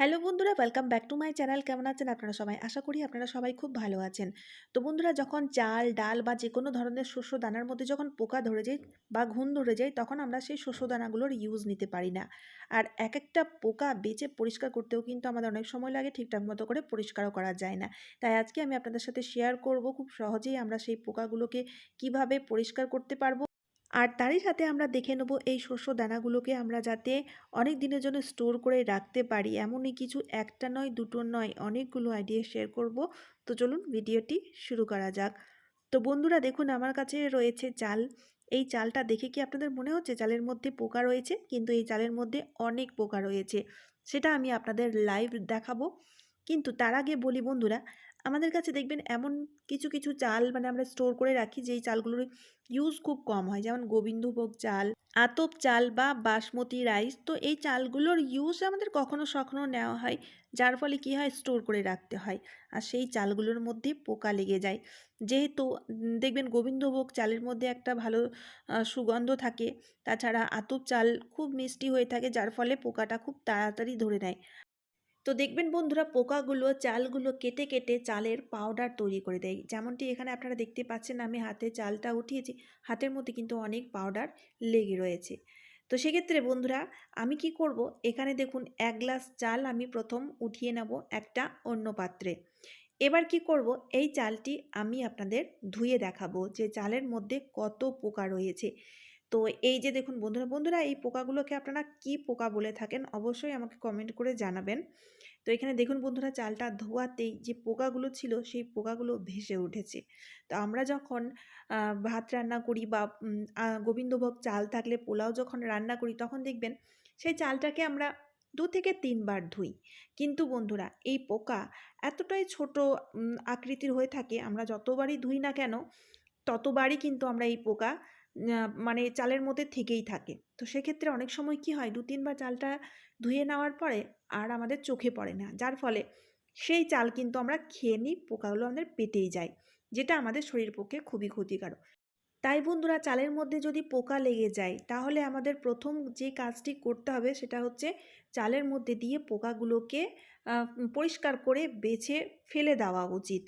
Hello বন্ধুরা welcome back to my channel কেমন আছেন আপনারা সবাই? আশা করি আপনারা সবাই খুব ভালো আছেন। তো বন্ধুরা, যখন চাল, ডাল বা যে কোনো ধরনের শস্য দানার মধ্যে যখন পোকা ধরে যায় বা ঘুণ ধরে যায়, তখন আমরা সেই শস্য দানাগুলোর ইউজ নিতে পারি না। আর এক একটা পোকা বেঁচে পরিষ্কার করতেও কিন্তু আমাদের অনেক সময় লাগে, ঠিকঠাক মতো করে পরিষ্কারও করা যায় না। তাই আজকে আমি আপনাদের সাথে শেয়ার করব খুব সহজেই আমরা সেই পোকাগুলোকে কীভাবে পরিষ্কার করতে পারব। আর তারই সাথে আমরা দেখে নেব এই শস্য দানাগুলোকে আমরা যাতে অনেক দিনের জন্য স্টোর করে রাখতে পারি। এমনই কিছু একটা নয়, দুটো নয়, অনেকগুলো আইডিয়া শেয়ার করব। তো চলুন ভিডিওটি শুরু করা যাক। তো বন্ধুরা, দেখুন, আমার কাছে রয়েছে চাল। এই চালটা দেখে কি আপনাদের মনে হচ্ছে? চালের মধ্যে পোকা রয়েছে, কিন্তু এই চালের মধ্যে অনেক পোকা রয়েছে। সেটা আমি আপনাদের লাইভ দেখাবো। কিন্তু তার আগে বলি বন্ধুরা, আমাদের কাছে দেখবেন এমন কিছু কিছু চাল মানে আমরা স্টোর করে রাখি যেই চালগুলোর ইউজ খুব কম হয়। যেমন গোবিন্দভোগ চাল, আতপ চাল বা বাসমতি রাইস তো এই চালগুলোর ইউজ আমাদের কখনো সখনো নেওয়া হয়, যার ফলে কী হয় স্টোর করে রাখতে হয়। আর সেই চালগুলোর মধ্যে পোকা লেগে যায়। যেহেতু দেখবেন গোবিন্দভোগ চালের মধ্যে একটা ভালো সুগন্ধ থাকে, তাছাড়া আতপ চাল খুব মিষ্টি হয়ে থাকে, যার ফলে পোকাটা খুব তাড়াতাড়ি ধরে নেয়। তো দেখবেন বন্ধুরা পোকাগুলো, চালগুলো কেটে কেটে চালের পাউডার তৈরি করে দেয়। যেমনটি এখানে আপনারা দেখতে পাচ্ছেন, আমি হাতে চালটা উঠিয়েছি, হাতের মধ্যে কিন্তু অনেক পাউডার লেগে রয়েছে। তো সেক্ষেত্রে বন্ধুরা, আমি কি করব? এখানে দেখুন, এক গ্লাস চাল আমি প্রথম উঠিয়ে নেব একটা অন্য পাত্রে। এবার কি করব? এই চালটি আমি আপনাদের ধুয়ে দেখাবো যে চালের মধ্যে কত পোকা রয়েছে। তো এই যে দেখুন বন্ধুরা বন্ধুরা এই পোকাগুলোকে আপনারা কি পোকা বলে থাকেন অবশ্যই আমাকে কমেন্ট করে জানাবেন। তো এখানে দেখুন বন্ধুরা, চালটা ধোয়াতেই যে পোকাগুলো ছিল সেই পোকাগুলো ভেসে উঠেছে। তো আমরা যখন ভাত রান্না করি বা গোবিন্দভোগ চাল থাকলে পোলাও যখন রান্না করি তখন দেখবেন সেই চালটাকে আমরা দু থেকে তিনবার ধুই। কিন্তু বন্ধুরা, এই পোকা এতটাই ছোট আকৃতির হয়ে থাকে, আমরা যতবারই ধুই না কেন ততবারই কিন্তু আমরা এই পোকা মানে চালের মধ্যে থেকেই থাকে। তো সেক্ষেত্রে অনেক সময় কি হয় দু তিনবার চালটা ধুয়ে নেওয়ার পরে আর আমাদের চোখে পড়ে না। যার ফলে সেই চাল কিন্তু আমরা খেয়ে নিই, পোকাগুলো আমাদের পেটেই যায়, যেটা আমাদের শরীর পক্ষে খুবই ক্ষতিকারক। তাই বন্ধুরা, চালের মধ্যে যদি পোকা লেগে যায়, তাহলে আমাদের প্রথম যে কাজটি করতে হবে সেটা হচ্ছে চালের মধ্যে দিয়ে পোকাগুলোকে পরিষ্কার করে বেছে ফেলে দেওয়া উচিত।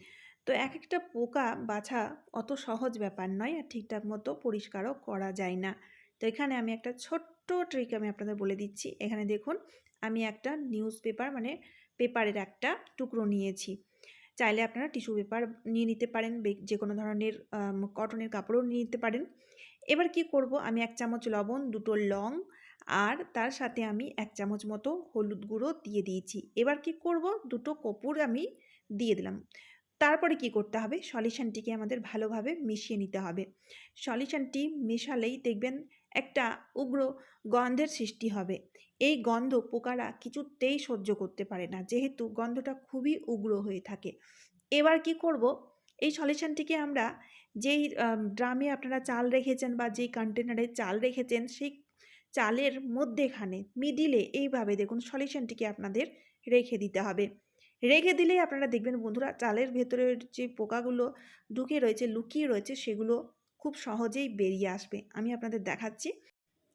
তো এক একটা পোকা বাছা অত সহজ ব্যাপার নয় আর ঠিকঠাক মতো পরিষ্কারও করা যায় না। তো এখানে আমি একটা ছোট্ট ট্রিক আমি আপনাদের বলে দিচ্ছি। এখানে দেখুন, আমি একটা নিউজ পেপার মানে পেপারের একটা টুকরো নিয়েছি। চাইলে আপনারা টিস্যু পেপার নিয়ে নিতে পারেন যে কোনো ধরনের কটনের কাপড়ও নিয়ে নিতে পারেন। এবার কি করব, আমি এক চামচ লবণ, দুটো লং, আর তার সাথে আমি এক চামচ মতো হলুদ গুঁড়ো দিয়ে দিয়েছি। এবার কি করব, দুটো কপুর আমি দিয়ে দিলাম। তারপরে কি করতে হবে? সলিউশনটিকে আমাদের ভালোভাবে মিশিয়ে নিতে হবে। সলিউশনটি মেশালেই দেখবেন একটা উগ্র গন্ধের সৃষ্টি হবে। এই গন্ধ পোকারা কিছুতেই সহ্য করতে পারে না। যেহেতু গন্ধটা খুবই উগ্র হয়ে থাকে। এবার কি করব? এই সলিউশনটিকে আমরা যেই ড্রামে আপনারা চাল রেখেছেন বা যেই কন্টেনারে চাল রেখেছেন, সেই চালের মধ্যেখানে, মিডিলে এইভাবে দেখুন সলিউশনটিকে আপনাদের রেখে দিতে হবে। রেখে দিলেই আপনারা দেখবেন বন্ধুরা চালের ভেতরের যে পোকাগুলো ঢুকে রয়েছে, লুকিয়ে রয়েছে, সেগুলো খুব সহজেই বেরিয়ে আসবে। আমি আপনাদের দেখাচ্ছি।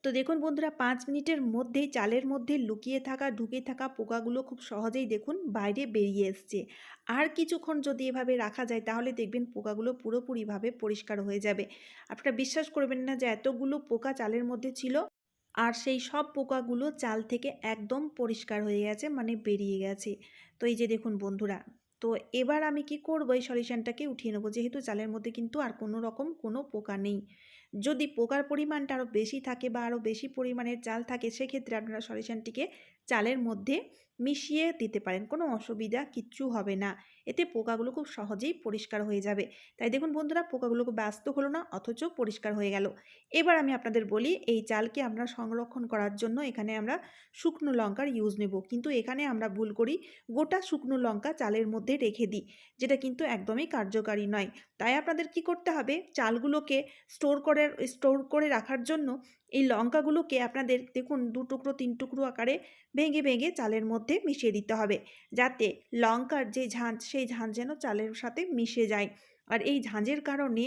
তো দেখুন বন্ধুরা, পাঁচ মিনিটের মধ্যেই, চালের মধ্যে লুকিয়ে থাকা ঢুকে থাকা পোকাগুলো খুব সহজেই দেখুন বাইরে বেরিয়ে এসছে। আর কিছুক্ষণ যদি এভাবে রাখা যায়, তাহলে দেখবেন পোকাগুলো পুরোপুরিভাবে পরিষ্কার হয়ে যাবে। আপনারা বিশ্বাস করবেন না যে এতগুলো পোকা চালের মধ্যে ছিল। আর সেই সব পোকাগুলো চাল থেকে একদম পরিষ্কার হয়ে গেছে মানে বেরিয়ে গেছে। তো এই যে দেখুন বন্ধুরা, তো এবার আমি কি করব? এই সলিউশানটাকে উঠিয়ে নেব। যেহেতু চালের মধ্যে কিন্তু আর কোনো রকম কোনো পোকা নেই। যদি পোকার পরিমাণটা আরও বেশি থাকে বা আরও বেশি পরিমাণের চাল থাকে, সেক্ষেত্রে আপনারা সলিউশনটিকে চালের মধ্যে মিশিয়ে দিতে পারেন। কোনো অসুবিধা কিচ্ছু হবে না। এতে পোকাগুলো খুব সহজেই পরিষ্কার হয়ে যাবে। তাই দেখুন বন্ধুরা পোকাগুলো খুব ব্যস্ত হলো না, অথচ পরিষ্কার হয়ে গেল। এবার আমি আপনাদের বলি, এই চালকে আমরা সংরক্ষণ করার জন্য এখানে আমরা শুকনো লঙ্কার ইউজ নেব। কিন্তু এখানে আমরা ভুল করি, গোটা শুকনো লঙ্কা চালের মধ্যে রেখে দিই, যেটা কিন্তু একদমই কার্যকারী নয়। তাই আপনাদের কি করতে হবে, চালগুলোকে স্টোর করে স্টোর করে রাখার জন্য এই লঙ্কাগুলোকে আপনাদের দেখুন, দু টুকরো, তিন টুকরো আকারে ভেঙে ভেঙে চালের মধ্যে মিশিয়ে দিতে হবে। যাতে লঙ্কার যে ঝাঁঝ সেই ঝাঁঝ যেন চালের সাথে মিশে যায়। আর এই ঝাঁঝের কারণে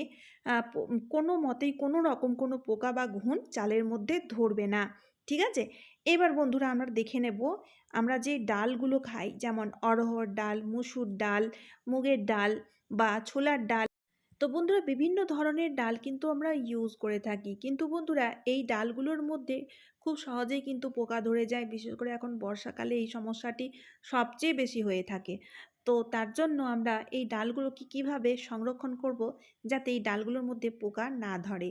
কোনো মতেই কোনো রকম কোনো পোকা বা ঘুণ চালের মধ্যে ধরবে না। ঠিক আছে? এবার বন্ধুরা আমরা দেখে নেব, আমরা যে ডালগুলো খাই, যেমন অড়হর ডাল, মুসুর ডাল, মুগের ডাল বা ছোলার ডাল তো বন্ধুরা বিভিন্ন ধরনের ডাল কিন্তু আমরা ইউজ করে থাকি। কিন্তু বন্ধুরা এই ডালগুলোর মধ্যে খুব সহজেই কিন্তু পোকা ধরে যায়। বিশেষ করে এখন বর্ষাকালে এই সমস্যাটি সবচেয়ে বেশি হয়ে থাকে। তো তার জন্য আমরা এই ডালগুলোকে কীভাবে সংরক্ষণ করব যাতে এই ডালগুলোর মধ্যে পোকা না ধরে।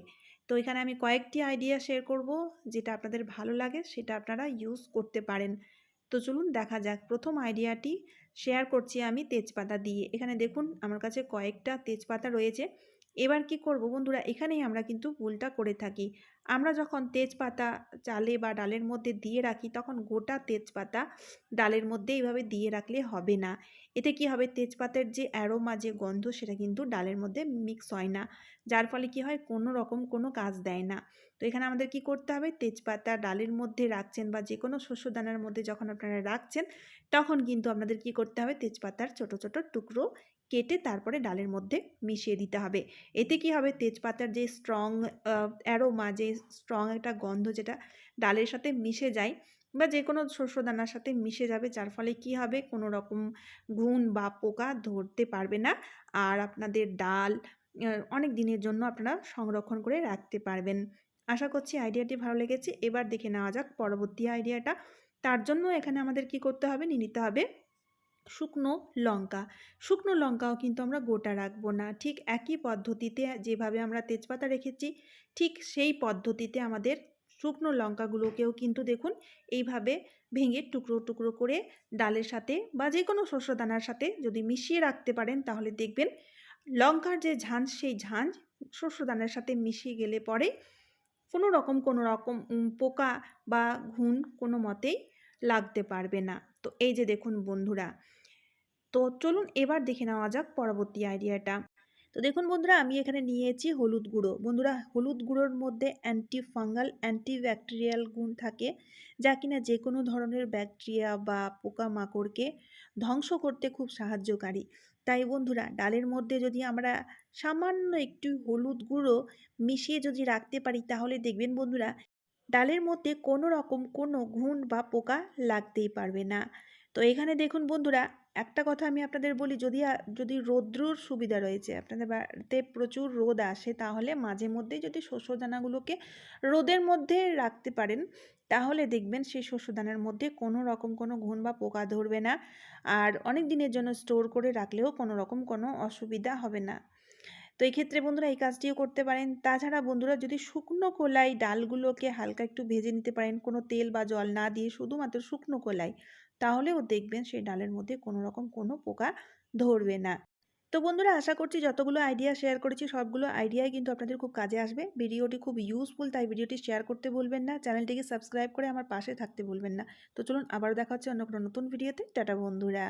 তো এখানে আমি কয়েকটি আইডিয়া শেয়ার করব যেটা আপনাদের ভালো লাগে, সেটা আপনারা ইউজ করতে পারেন। তো চলুন দেখা যাক। প্রথম আইডিয়াটি শেয়ার করছি আমি তেজপাতা দিয়ে। এখানে দেখুন, আমার কাছে কয়েকটা তেজপাতা রয়েছে। এবার কি করব বন্ধুরা, এখানেই আমরা কিন্তু ভুলটা করে থাকি। আমরা যখন তেজপাতা চালে বা ডালের মধ্যে দিয়ে রাখি, তখন গোটা তেজপাতা ডালের মধ্যে এইভাবে দিয়ে রাখলে হবে না। এতে কি হবে? তেজপাতের যে অ্যারোমা যে গন্ধ, সেটা কিন্তু ডালের মধ্যে মিক্স হয় না। যার ফলে কি হয়? কোনো রকম কোনো কাজ দেয় না। তো এখানে আমাদের কি করতে হবে? তেজপাতা ডালের মধ্যে রাখছেন বা যে কোনো শস্য দানার মধ্যে যখন আপনারা রাখছেন, তখন কিন্তু আপনাদের কি করতে হবে? তেজপাতার ছোট ছোট টুকরো কেটে তারপরে ডালের মধ্যে মিশিয়ে দিতে হবে। এতে কি হবে? তেজপাতার যে স্ট্রং অ্যারোমা যে স্ট্রং একটা গন্ধ যেটা ডালের সাথে মিশে যায় বা যে কোনো শস্য দানার সাথে মিশে যাবে, যার ফলে কি হবে? কোনো রকম ঘুণ বা পোকা ধরতে পারবে না। আর আপনাদের ডাল অনেক দিনের জন্য আপনারা সংরক্ষণ করে রাখতে পারবেন। আশা করছি আইডিয়াটি ভালো লেগেছে। এবার দেখে নেওয়া যাক পরবর্তী আইডিয়াটা। তার জন্য এখানে আমাদের কি করতে হবে? নিতে হবে শুকনো লঙ্কা। শুকনো লঙ্কাও কিন্তু আমরা গোটা রাখব না। ঠিক একই পদ্ধতিতে যেভাবে আমরা তেজপাতা রেখেছি, ঠিক সেই পদ্ধতিতে আমাদের শুকনো লঙ্কাগুলোকেও কিন্তু দেখুন এইভাবে ভেঙে টুকরো টুকরো করে ডালের সাথে বা যে কোনো শস্য দানার সাথে যদি মিশিয়ে রাখতে পারেন, তাহলে দেখবেন লঙ্কার যে ঝাঁঝ সেই ঝাঁঝ শস্য দানার সাথে মিশিয়ে গেলে পরে কোনো রকম কোনো রকম পোকা বা ঘুণ কোনো মতেই লাগতে পারবে না। তো এই যে দেখুন বন্ধুরা তো চলুন এবার দেখে নেওয়া যাক পরবর্তী আইডিয়াটা। তো দেখুন বন্ধুরা, আমি এখানে নিয়েছি হলুদ গুঁড়ো। বন্ধুরা, হলুদ গুঁড়োর মধ্যে অ্যান্টি ফাঙ্গাল অ্যান্টি ব্যাকটেরিয়াল গুণ থাকে, যা কিনা যে কোনো ধরনের ব্যাকটেরিয়া বা পোকামাকড়কে ধ্বংস করতে খুব সাহায্যকারী। তাই বন্ধুরা, ডালের মধ্যে যদি আমরা সামান্য একটু হলুদ গুঁড়ো মিশিয়ে যদি রাখতে পারি, তাহলে দেখবেন বন্ধুরা, ডালের মধ্যে কোনো রকম কোনো ঘুণ বা পোকা লাগতেই পারবে না। তো এখানে দেখুন বন্ধুরা, একটা কথা আমি আপনাদের বলি, যদি যদি রৌদ্রর সুবিধা রয়েছে, আপনাদের বাড়িতে প্রচুর রোদ আসে, তাহলে মাঝে মধ্যে যদি শস্য দানাগুলোকে রোদের মধ্যে রাখতে পারেন, তাহলে দেখবেন সেই শস্য দানার মধ্যে কোনো রকম কোনো ঘুণ বা পোকা ধরবে না। আর অনেক দিনের জন্য স্টোর করে রাখলেও কোনো রকম কোনো অসুবিধা হবে না। তো এই ক্ষেত্রে বন্ধুরা এই কাজটিও করতে পারেন। তাছাড়া বন্ধুরা যদি শুকনো কোলাই ডালগুলোকে হালকা একটু ভেজে নিতে পারেন, কোনো তেল বা জল না দিয়ে শুধুমাত্র শুকনো কোলাই তাহলেও দেখবেন সেই ডালের মধ্যে কোনো রকম কোনো পোকা ধরবে না। তো বন্ধুরা, আশা করছি যতগুলো আইডিয়া শেয়ার করেছি, সবগুলো আইডিয়াই কিন্তু আপনাদের খুব কাজে আসবে। ভিডিওটি খুব ইউজফুল তাই ভিডিওটি শেয়ার করতে বলবেন না। চ্যানেলটিকে সাবস্ক্রাইব করে আমার পাশে থাকতে বলবেন না। তো চলুন আবার দেখা হচ্ছে অন্য কোনো নতুন ভিডিওতে টাটা বন্ধুরা।